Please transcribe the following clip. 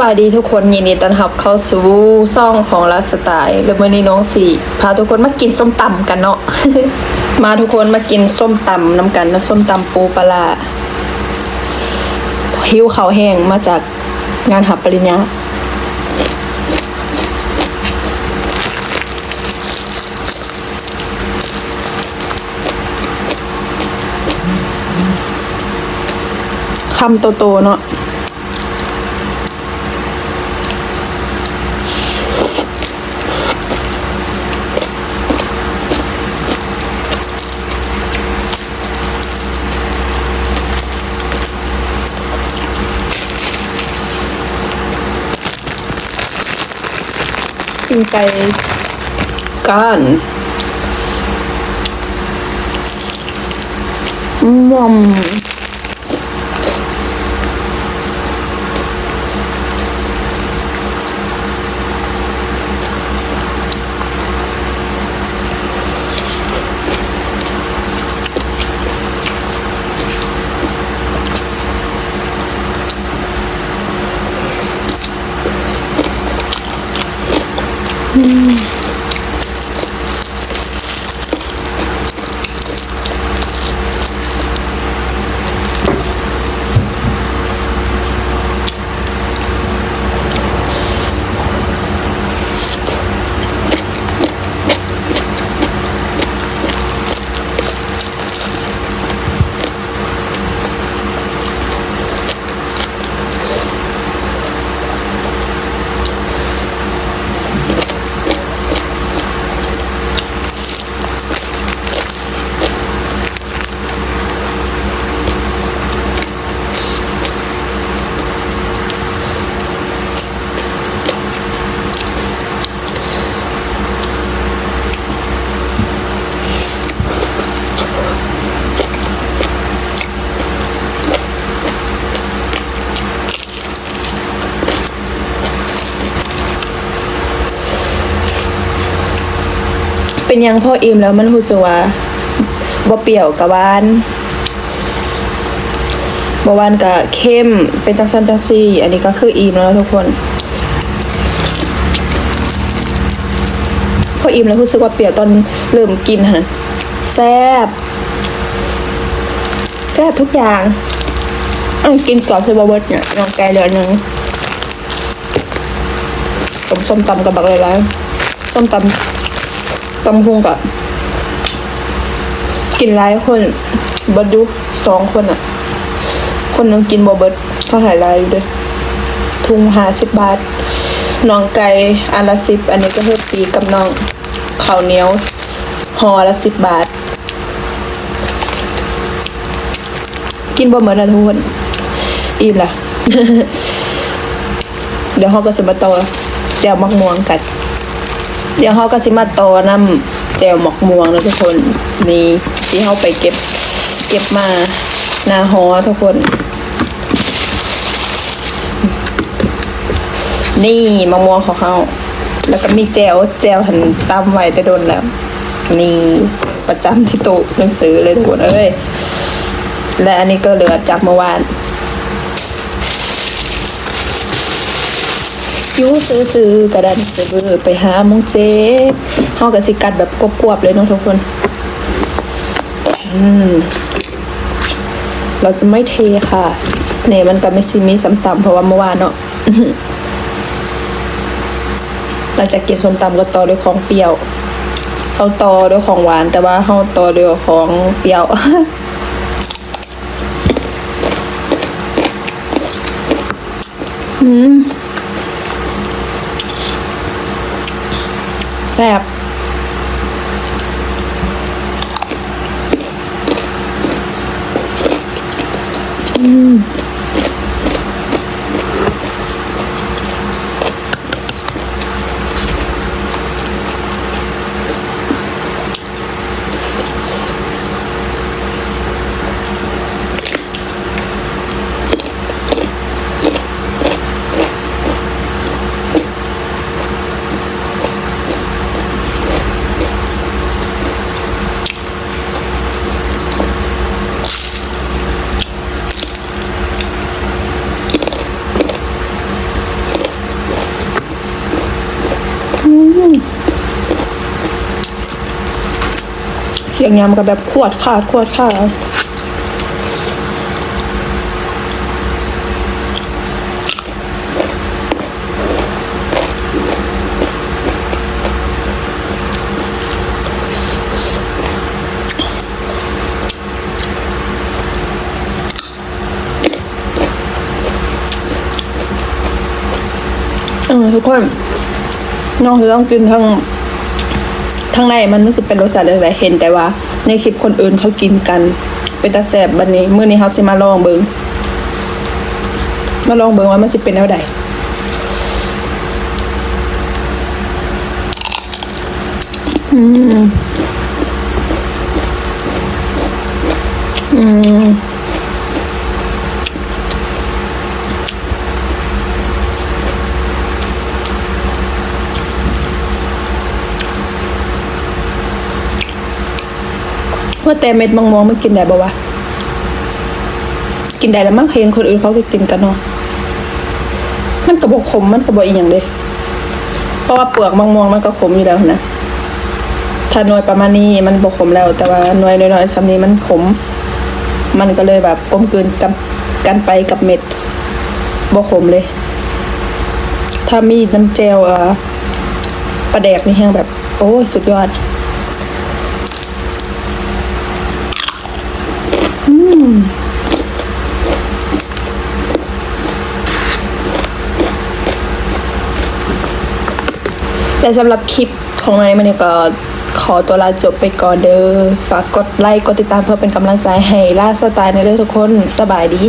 บายดีทุกคนยินดีต้อนรับเข้าสู่ซ่องของรัสไตล์แล้ววันนี้น้องสี่พาทุกคนมากินส้มตำกันเนาะ มาทุกคนมากินส้มตำน้ำกันนะส้มตำปูปลาร้าหิวเขาวแห้งมาจากงานหับปริญญาคำโตๆเนาะ กินไก่ก้านมอม Hum. เป็นยังพ่ออิ่มแล้วมันรู้สึกว่าบ่เปรี้ยวกับหวานบ่หวานกับเข้มเป็นจังซันจังซี่ อันนี้ก็คืออิ่มแล้วทุกคนพออิ่มแล้วรู้สึกว่าเปรี้ยวตอนเริ่มกินฮะแซ่บแซ่บทุกอย่างอันกินก่อนคือบ่เบิดเนี่ยน้องไก่เหลือหนึ่งต้มส้มตำกับบักเลยแล้วส้มตำ ตำพุงกับกินหลายคนเบิดอยุสองคนอะคนนึงกินบอเบิดเขาหายลายอยู่ด้วยทุงหาสิบบาทน้องไก่อันละสิบอันนี้ก็คือปีกับน้องข้าวเหนียวห่อละสิบบาท กินบ่เหมือนนะทุกคนอิ่มละเดี๋ยวเขาก็สมาต่อแจวมักม่วงกัน เดี๋ยวเขาก็สิมาต่อน้ำแจวหมอกม่วงนะทุกคนนี่ที่เขาไปเก็บเก็บมาหนาฮอทุกคน นี่มะม่วงของเขาแล้วก็มีแจวแจวหันตำไว้แต่โดนแล้ว นี่ประจำที่โต๊ะหนังสือเลยทุกคนเอ้ยและอันนี้ก็เหลือจากเมื่อวาน ยูซื้อซือกระดานซื้อไปหามงเจ๊เฮากับสิกัดแบบกวบๆเลยเนาะทุกคน อืม เราจะไม่เทค่ะเนี่ยมันก็ไม่ซิมีซ้ำๆเพราะว่าเมื่อวานเนาะหลังจากกินส้มตำก็ต่อด้วยของเปรี้ยวเขาต่อด้วยของหวาน แต่ว่าเขาต่อด้วยของเปรี้ยวอืม แซ่บอืม เสียงยำกับแบบขวดขาดขวดขาดอืมทุกคน น้องคือต้องกินทั้งทั้งในมันไม่สิเป็นรสชาติอะไรเห็นแต่ว่า ในคลิปคนอื่นเขากินกัน เป็นตาแสบบันนี้มื้อนี้เขาสิมาลองเบิงมาลองเบิงว่ามันสิเป็นแนวใดอืมอืม ว่าแต่เม็ดมังมวงมันกินได้บ่วะกินได้แล้วมั้งเห็นคนอื่นเขาก็กินกันเนาะมันกระบอกขมมันกระบอกอีหยังเลยเพราะว่าเปลือกมังม่วงมันก็ขมอยู่แล้วนะถ้าหน่วยประมาณนี้มันบอกขมแล้ว แต่ว่าหน่วยน้อยๆซ้ำนี้มันขม มันก็เลยแบบกลมกลืนกับกันไปกับเม็ดบอกขมเลย ถ้ามีน้ำเจลเอ่อปลาแดกนี่แห้งแบบ โอ้ยสุดยอด แต่สำหรับคลิปของนายมันนี่ก็ขอตัวลาจบไปก่อนเด้อ ฝากกดไลค์ กดติดตามเพื่อเป็นกำลังใจให้ล่าสไตล์ในเรื่องทุกคนสบายดี